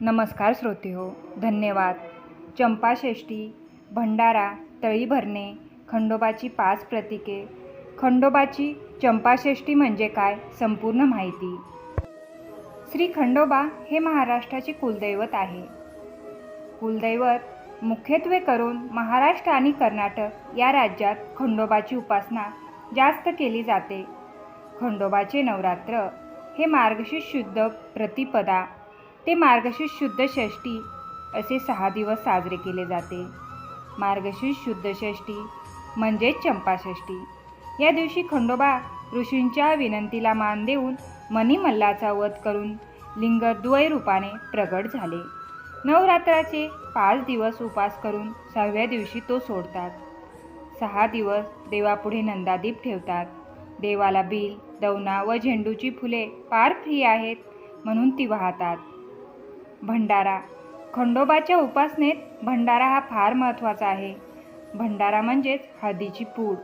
नमस्कार श्रोते हो धन्यवाद. चंपाषष्ठी भंडारा तळी भरणे खंडोबाची पाच प्रतीके. खंडोबाची चंपाषष्ठी म्हणजे काय? संपूर्ण माहिती. श्री खंडोबा हे महाराष्ट्राचे कुलदैवत आहे. कुलदैवत मुख्यत्वे करून महाराष्ट्र आणि कर्नाटक या राज्यात खंडोबाची उपासना जास्त केली जाते. खंडोबाचे नवरात्र हे मार्गशीर्ष शुद्ध प्रतिपदा ते मार्गशीर्ष शुद्ध षष्ठी असे सहा दिवस साजरे केले जाते. मार्गशीर्ष शुद्ध षष्टी म्हणजेच चंपाषष्टी या दिवशी खंडोबा ऋषींच्या विनंतीला मान देऊन मणिमल्लाचा वध करून लिंगद्वय रूपाने प्रगट झाले. नवरात्राचे पाच दिवस उपास करून सहाव्या दिवशी तो सोडतात. सहा दिवस देवापुढे नंदादीप ठेवतात. देवाला बिल दवना व झेंडूची फुले फार फ्री आहेत म्हणून ती वाहतात. भंडारा. खंडोबाच्या उपासनेत भंडारा हा फार महत्त्वाचा आहे. भंडारा म्हणजेच हळदीची पूड.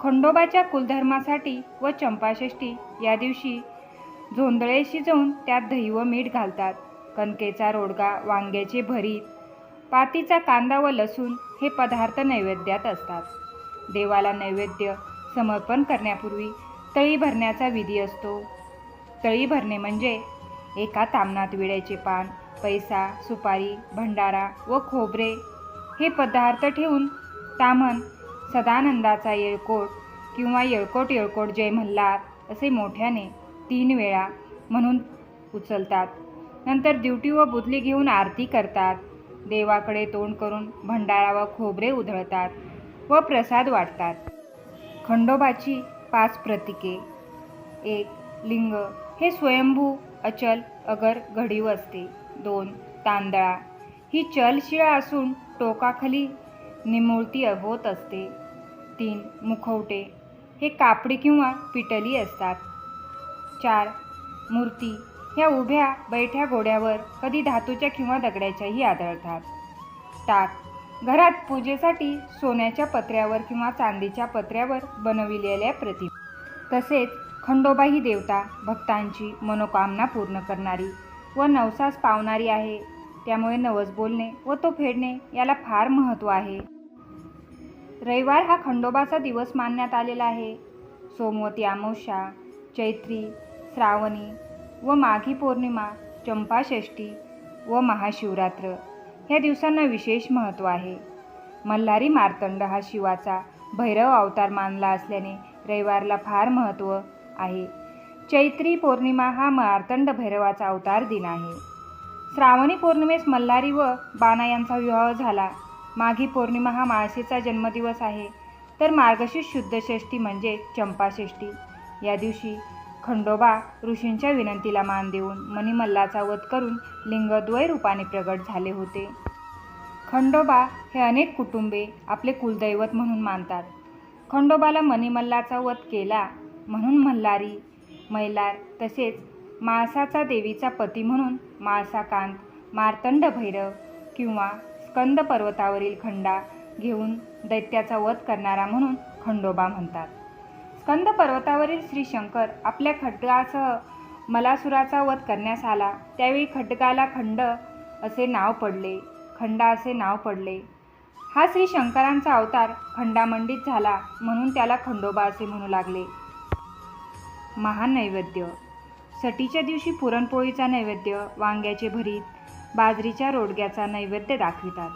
खंडोबाच्या कुलधर्मासाठी व चंपाषष्ठी या दिवशी झोंदळे शिजवून त्यात दही व मीठ घालतात. कणकेचा रोडगा वांग्याचे भरीत पातीचा कांदा व लसूण हे पदार्थ नैवेद्यात असतात. देवाला नैवेद्य समर्पण करण्यापूर्वी तळी भरण्याचा विधी असतो. तळी भरणे म्हणजे एका तामणात विड्याचे पान पैसा सुपारी भंडारा व खोबरे हे पदार्थ ठेवून तामण सदानंदाचा येळकोट किंवा येळकोट येळकोट जय मल्हार असे मोठ्याने तीन वेळा म्हणून उचलतात. नंतर दिवटी व बुदली घेऊन आरती करतात. देवाकडे तोंड करून भंडारा व खोबरे उधळतात व प्रसाद वाटतात. खंडोबाची पाच प्रतीके. एक लिंग. हे स्वयंभू अचल अगर घडीव असते. दोन तांदळा. ही चलशिळा असून टोकाखाली निमुळती होत असते. तीन मुखवटे. हे कापडी किंवा पिटली असतात. चार मूर्ती. ह्या उभ्या बैठ्या घोड्यावर कधी धातूच्या किंवा दगड्याच्याही आढळतात टाक. घरात पूजेसाठी सोन्याच्या पत्र्यावर किंवा चांदीच्या पत्र्यावर बनविलेल्या प्रतिमा. तसेच खंडोबा ही देवता भक्तांची मनोकामना पूर्ण करणारी. व नवसास पावणारी आहे. त्यामुळे नवस बोलणे व तो फेडणे याला फार महत्त्व आहे. रविवार हा खंडोबाचा दिवस मानण्यात आलेला आहे. सोमवती अमावस्या चैत्री श्रावणी व माघी पौर्णिमा चंपाषष्ठी व महाशिवरात्र ह्या दिवसांना विशेष महत्त्व आहे. मल्हारी मार्तंड हा शिवाचा भैरव अवतार मानला असल्याने रविवारला फार महत्त्व आहे. चैत्री पौर्णिमा हा मार्तंड भैरवाचा अवतार दिन आहे. श्रावणी पौर्णिमेस मल्हारी व बाणा यांचा विवाह झाला. माघी पौर्णिमा हा माळशेचा जन्मदिवस आहे. तर मार्गशीर्ष शुद्ध षष्ठी म्हणजे चंपाषष्ठी या दिवशी खंडोबा ऋषींच्या विनंतीला मान देऊन मणिमल्लाचा वध करून लिंगद्वय रूपाने प्रगट झाले होते. खंडोबा हे अनेक कुटुंबे आपले कुलदैवत म्हणून मानतात. खंडोबाला मणिमल्लाचा वध केला म्हणून मल्हारी मैलार तसेच माळसाचा देवीचा पती म्हणून माळसाकांत मार्तंड भैरव किंवा स्कंद पर्वतावरील खंडा घेऊन दैत्याचा वध करणारा म्हणून खंडोबा म्हणतात. स्कंद पर्वतावरील श्री शंकर आपल्या खड्गासह मलासुराचा वध करण्यास आला. त्यावेळी खड्गाला खंड असे नाव पडले. खंडा असे नाव पडले. हा श्री शंकरांचा अवतार खंडामंडित झाला म्हणून त्याला खंडोबा असे म्हणू लागले. महानैवेद्य. सटीच्या दिवशी पुरणपोळीचा नैवेद्य वांग्याचे भरीत बाजरीच्या रोडग्याचा नैवेद्य दाखवितात.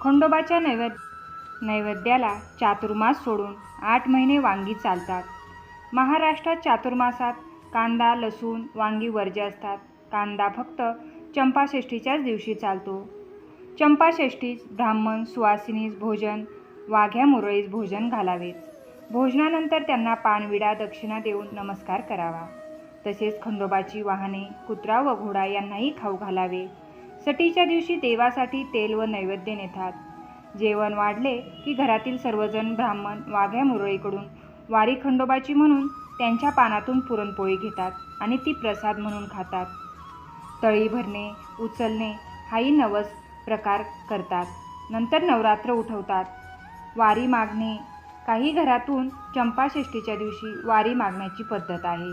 खंडोबाच्या नैवेद्य नैवेद्याला चातुर्मास सोडून आठ महिने वांगी चालतात. महाराष्ट्रात चातुर्मासात कांदा लसूण वांगी वर्ज्य असतात. कांदा फक्त चंपाषष्ठीच्याच दिवशी चालतो. चंपाषष्ठीस ब्राह्मण सुवासिनीस भोजन वाघ्या मुरळीस भोजन घालावेच भोजनानंतर त्यांना पानविडा दक्षिणा देऊन नमस्कार करावा. तसेच खंडोबाची वाहने कुत्रा व घोडा यांनाही खाऊ घालावे. सटीच्या दिवशी देवासाठी तेल व नैवेद्य नेतात. जेवण वाढले की घरातील सर्वजण ब्राह्मण वाघ्या मुरळीकडून वारी खंडोबाची म्हणून त्यांच्या पानातून पुरणपोळी घेतात आणि ती प्रसाद म्हणून खातात. तळी भरणे उचलणे हाही नवस प्रकार करतात. नंतर नवरात्र उठवतात. वारी मागणे काही घरातून चंपाषष्ठीच्या दिवशी वारी मागण्याची पद्धत आहे.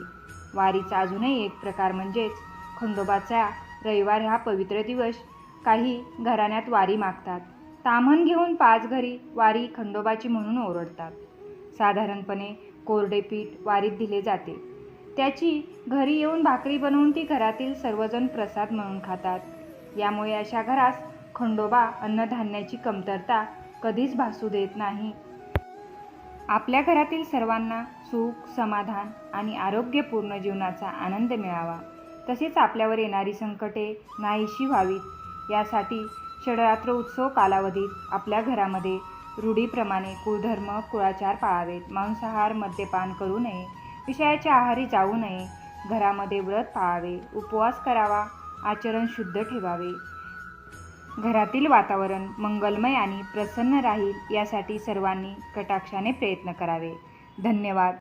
वारीचा अजूनही एक प्रकार म्हणजेच खंडोबाचा रविवार हा पवित्र दिवस. काही घराण्यात वारी मागतात. ताम्हण घेऊन पाच घरी वारी खंडोबाची म्हणून ओरडतात. साधारणपणे कोरडे पीठ वारीत दिले जाते. त्याची घरी येऊन भाकरी बनवून ती घरातील सर्वजण प्रसाद म्हणून खातात. यामुळे अशा घरास खंडोबा अन्नधान्याची कमतरता कधीच भासू देत नाही. आपल्या घरातील सर्वांना सुख समाधान आणि आरोग्यपूर्ण जीवनाचा आनंद मिळावा. तसेच आपल्यावर येणारी संकटे नाहीशी व्हावीत. यासाठी षडरात्र उत्सव कालावधीत आपल्या घरामध्ये रूढीप्रमाणे कुळधर्म कुळाचार पाळावेत. मांसाहार मद्यपान करू नये. विषयाच्या आहारी जाऊ नये. घरामध्ये व्रत पाळावे. उपवास करावा. आचरण शुद्ध ठेवावे. घरातील वातावरण मंगलमय आणि प्रसन्न राहील यासाठी सर्वांनी कटाक्षाने प्रयत्न करावे. धन्यवाद.